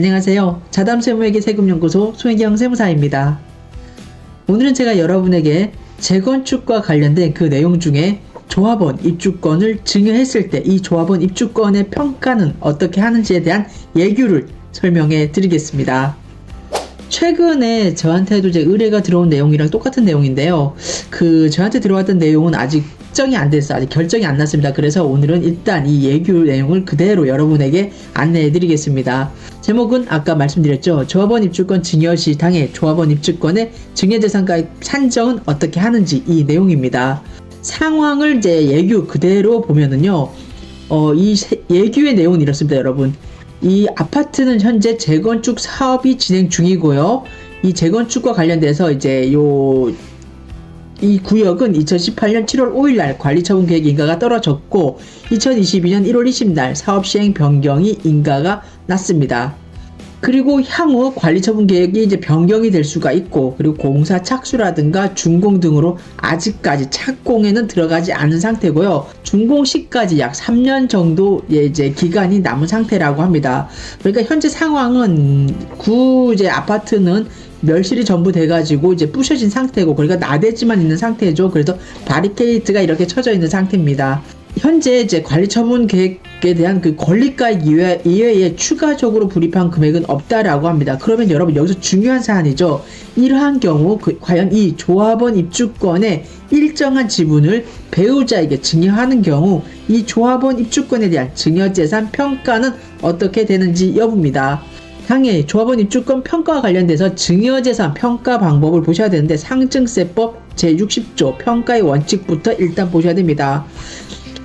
안녕하세요. 자담세무에게 세금연구소 송혜경 세무사입니다. 오늘은 제가 여러분에게 재건축과 관련된 그 내용 중에 조합원 입주권을 증여했을 때 이 조합원 입주권의 평가는 어떻게 하는지에 대한 예규를 설명해 드리겠습니다. 최근에 저한테도 이제 의뢰가 들어온 내용이랑 똑같은 내용인데요. 그 저한테 들어왔던 내용은 아직 결정이 안 됐어. 아직 결정이 안 났습니다. 그래서 오늘은 일단 이 예규 내용을 그대로 여러분에게 안내해 드리겠습니다. 제목은 아까 말씀드렸죠. 조합원 입주권 증여 시 당해 조합원 입주권의 증여재산가액 산정은 어떻게 하는지 이 내용입니다. 상황을 이제 예규 그대로 보면은요. 어, 이 세- 예규의 내용은 이렇습니다, 여러분. 이 아파트는 현재 재건축 사업이 진행 중이고요. 이 재건축과 관련돼서 이제 요 이 구역은 2018년 7월 5일 날 관리처분 계획 인가가 떨어졌고 2022년 1월 20일 날 사업 시행 변경이 인가가 났습니다. 그리고 향후 관리 처분 계획이 이제 변경이 될 수가 있고 그리고 공사 착수라든가 준공 등으로 아직까지 착공에는 들어가지 않은 상태고요. 준공 시까지 약 3년 정도 의 이제 기간이 남은 상태라고 합니다. 그러니까 현재 상황은 구 이제 아파트는 멸실이 전부 돼가지고 이제 부셔진 상태고 그러니까 나대지만 있는 상태죠. 그래서 바리케이트가 이렇게 쳐져 있는 상태입니다. 현재 이제 관리 처분 계획 에 대한 그 권리가액 이외, 이외에 추가적으로 불입한 금액은 없다라고 합니다. 그러면 여러분 여기서 중요한 사안이죠. 이러한 경우 그- 과연 이 조합원 입주권의 일정한 지분을 배우자에게 증여하는 경우 이 조합원 입주권에 대한 증여재산 평가는 어떻게 되는지 여부입니다. 당해 조합원 입주권 평가와 관련돼서 증여재산 평가 방법을 보셔야 되는데 상증세법 제60조 평가의 원칙부터 일단 보셔야 됩니다.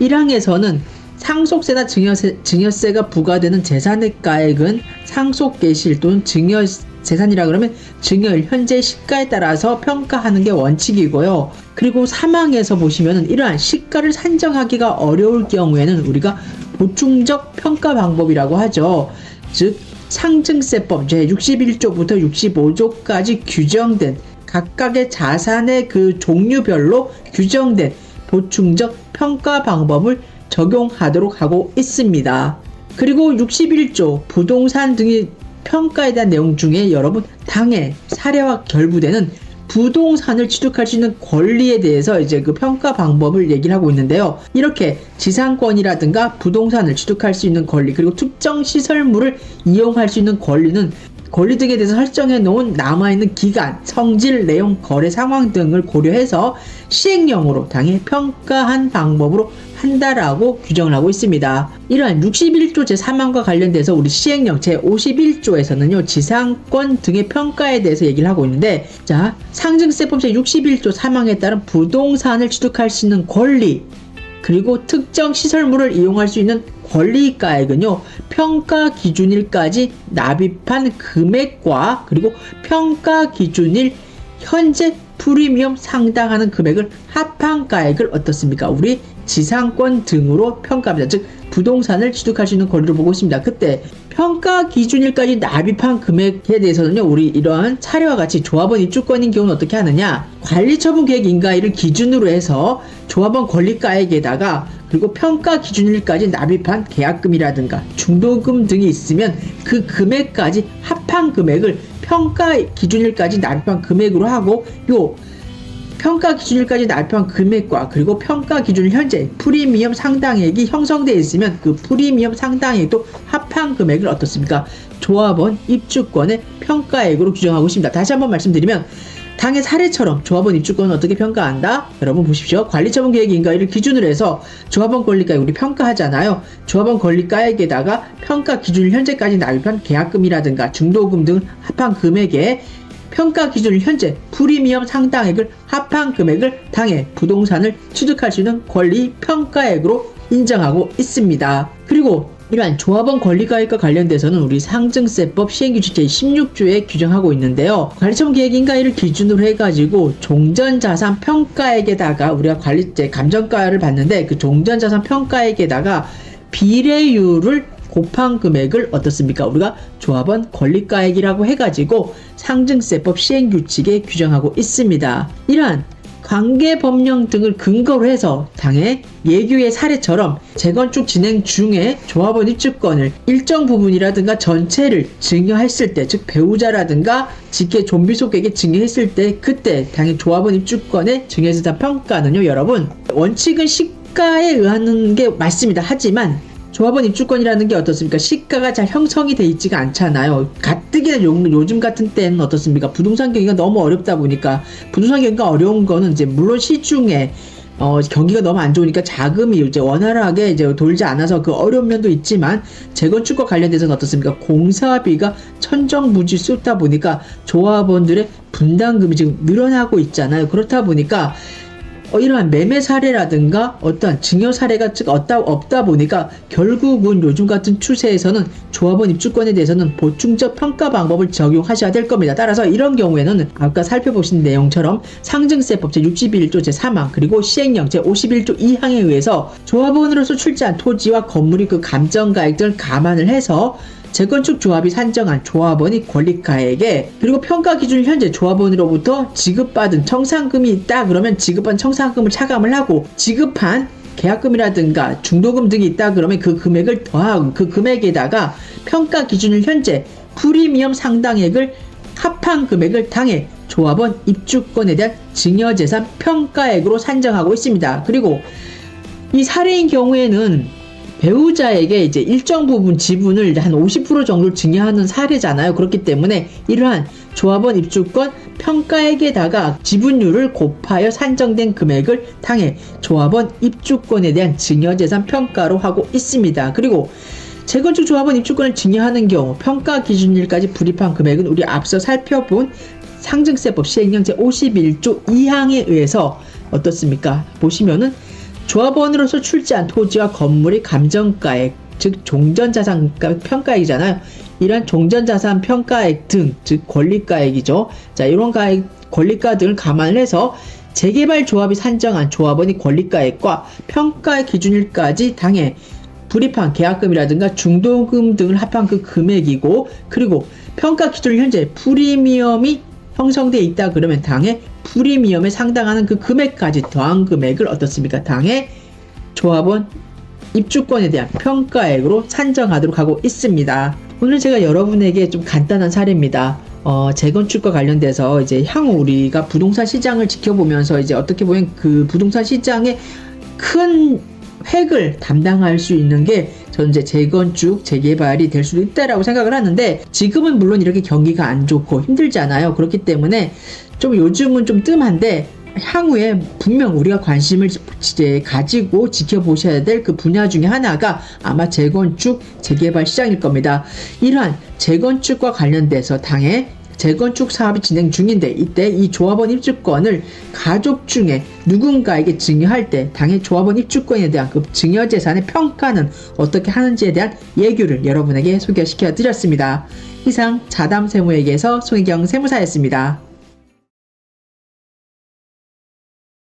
1항에서는 상속세나 증여세, 증여세가 부과되는 재산의 가액은 상속 개시일 또는 증여 재산이라 그러면 증여일 현재 시가에 따라서 평가하는 게 원칙이고요. 그리고 사망에서 보시면은 이러한 시가를 산정하기가 어려울 경우에는 우리가 보충적 평가 방법이라고 하죠. 즉 상증세법 제 61조부터 65조까지 규정된 각각의 자산의 그 종류별로 규정된 보충적 평가 방법을 적용하도록 하고 있습니다. 그리고 61조 부동산 등의 평가에 대한 내용 중에 여러분 당해 사례와 결부되는 부동산을 취득할 수 있는 권리에 대해서 이제 그 평가 방법을 얘기를 하고 있는데요. 이렇게 지상권이라든가 부동산을 취득할 수 있는 권리 그리고 특정 시설물을 이용할 수 있는 권리는 권리 등에 대해서 설정해 놓은 남아있는 기간, 성질, 내용, 거래 상황 등을 고려해서 시행령으로 당해 평가한 방법으로 한다라고 규정을 하고 있습니다. 이러한 61조 제3항과 관련돼서 우리 시행령 제51조에서는요, 지상권 등의 평가에 대해서 얘기를 하고 있는데, 자, 상증세법 제61조 3항에 따른 부동산을 취득할 수 있는 권리, 그리고 특정 시설물을 이용할 수 있는 권리가액은요, 평가 기준일까지 납입한 금액과 그리고 평가 기준일 현재 프리미엄 상당하는 금액을 합한가액을 어떻습니까? 우리 지상권 등으로 평가합니다. 즉, 부동산을 취득할 수 있는 권리를 보고 있습니다. 그때 평가 기준일까지 납입한 금액에 대해서는요, 우리 이러한 차례와 같이 조합원 입주권인 경우는 어떻게 하느냐? 관리처분 계획 인가일을 기준으로 해서 조합원 권리가액에다가 그리고 평가 기준일까지 납입한 계약금이라든가 중도금 등이 있으면 그 금액까지 합한 금액을 평가 기준일까지 납입한 금액으로 하고 요 평가 기준일까지 납입한 금액과 그리고 평가 기준일 현재 프리미엄 상당액이 형성되어 있으면 그 프리미엄 상당액도 합한 금액을 어떻습니까? 조합원 입주권의 평가액으로 규정하고 있습니다. 다시 한번 말씀드리면 당의 사례처럼 조합원 입주권은 어떻게 평가한다? 여러분 보십시오. 관리처분 계획 인가를 기준으로 해서 조합원 권리가액 우리 평가하잖아요. 조합원 권리가액에다가 평가 기준일 현재까지 납입한 계약금이라든가 중도금 등 합한 금액에 평가 기준일 현재 프리미엄 상당액을 합한 금액을 당해 부동산을 취득할 수 있는 권리 평가액으로 인정하고 있습니다. 그리고 이러한 조합원 권리가액과 관련돼서는 우리 상증세법 시행규칙 제16조에 규정하고 있는데요. 관리처분 계획 인가일을 기준으로 해가지고 종전자산 평가액에다가 우리가 관리제 감정가를 봤는데 그 종전자산 평가액에다가 비례율을 곱한 금액을 어떻습니까? 우리가 조합원 권리가액이라고 해가지고 상증세법 시행규칙에 규정하고 있습니다. 이러한 관계 법령 등을 근거로 해서 당의 예규의 사례처럼 재건축 진행 중에 조합원 입주권을 일정 부분이라든가 전체를 증여했을 때, 즉 배우자라든가 직계 좀비 속에게 증여했을 때 그때 당의 조합원 입주권의 증여재산 평가는요, 여러분 원칙은 시가에 의하는 게 맞습니다. 하지만 조합원 입주권이라는 게 어떻습니까? 시가가 잘 형성이 돼 있지가 않잖아요. 가뜩이나 요, 요즘 같은 때는 어떻습니까? 부동산 경기가 너무 어렵다 보니까 부동산 경기가 어려운 거는 이제 물론 시중에 어, 경기가 너무 안 좋으니까 자금이 이제 원활하게 이제 돌지 않아서 그 어려운 면도 있지만 재건축과 관련돼서는 어떻습니까? 공사비가 천정부지 쏟다 보니까 조합원들의 분담금이 지금 늘어나고 있잖아요. 그렇다 보니까 어, 이러한 매매 사례라든가 어떠한 증여 사례가 즉 없다, 없다 보니까 결국은 요즘 같은 추세에서는 조합원 입주권에 대해서는 보충적 평가 방법을 적용하셔야 될 겁니다. 따라서 이런 경우에는 아까 살펴보신 내용처럼 상증세법 제61조 제3항 그리고 시행령 제51조 2항에 의해서 조합원으로서 출자한 토지와 건물이 그 감정가액 등을 감안을 해서 재건축 조합이 산정한 조합원이 권리가에게 그리고 평가 기준 현재 조합원으로부터 지급받은 청산금이 있다 그러면 지급한 청산금을 차감을 하고 지급한 계약금이라든가 중도금 등이 있다 그러면 그 금액을 더하고 그 금액에다가 평가 기준일 현재 프리미엄 상당액을 합한 금액을 당해 조합원 입주권에 대한 증여재산 평가액으로 산정하고 있습니다. 그리고 이 사례인 경우에는 배우자에게 이제 일정 부분 지분을 한 50% 정도 증여하는 사례잖아요. 그렇기 때문에 이러한 조합원 입주권 평가액에다가 지분율을 곱하여 산정된 금액을 당해 조합원 입주권에 대한 증여재산 평가로 하고 있습니다. 그리고 재건축 조합원 입주권을 증여하는 경우 평가 기준일까지 불입한 금액은 우리 앞서 살펴본 상증세법 시행령 제51조 2항에 의해서 어떻습니까? 보시면은 조합원으로서 출자한 토지와 건물의 감정가액, 즉 종전자산 평가액이잖아요. 이런 종전자산 평가액 등, 즉 권리가액이죠. 자, 이런 가액, 권리가 등을 감안을 해서 재개발 조합이 산정한 조합원의 권리가액과 평가의 기준일까지 당해 불입한 계약금이라든가 중도금 등을 합한 그 금액이고 그리고 평가 기준 현재 프리미엄이 형성돼 있다 그러면 당해 프리미엄에 상당하는 그 금액까지 더한 금액을 어떻습니까? 당해 조합원 입주권에 대한 평가액으로 산정하도록 하고 있습니다. 오늘 제가 여러분에게 좀 간단한 사례입니다. 어, 재건축과 관련돼서 이제 향후 우리가 부동산 시장을 지켜보면서 이제 어떻게 보면 그 부동산 시장의 큰 획을 담당할 수 있는 게 이제 재건축, 재개발이 될 수도 있다라고 생각을 하는데 지금은 물론 이렇게 경기가 안 좋고 힘들잖아요. 그렇기 때문에 좀 요즘은 좀 뜸한데 향후에 분명 우리가 관심을 이제 가지고 지켜보셔야 될 그 분야 중에 하나가 아마 재건축, 재개발 시장일 겁니다. 이러한 재건축과 관련돼서 당해 재건축 사업이 진행 중인데 이때 이 조합원 입주권을 가족 중에 누군가에게 증여할 때 당해 조합원 입주권에 대한 그 증여 재산의 평가는 어떻게 하는지에 대한 예규를 여러분에게 소개시켜 드렸습니다. 이상 자담 세무에게서 송혜경 세무사였습니다.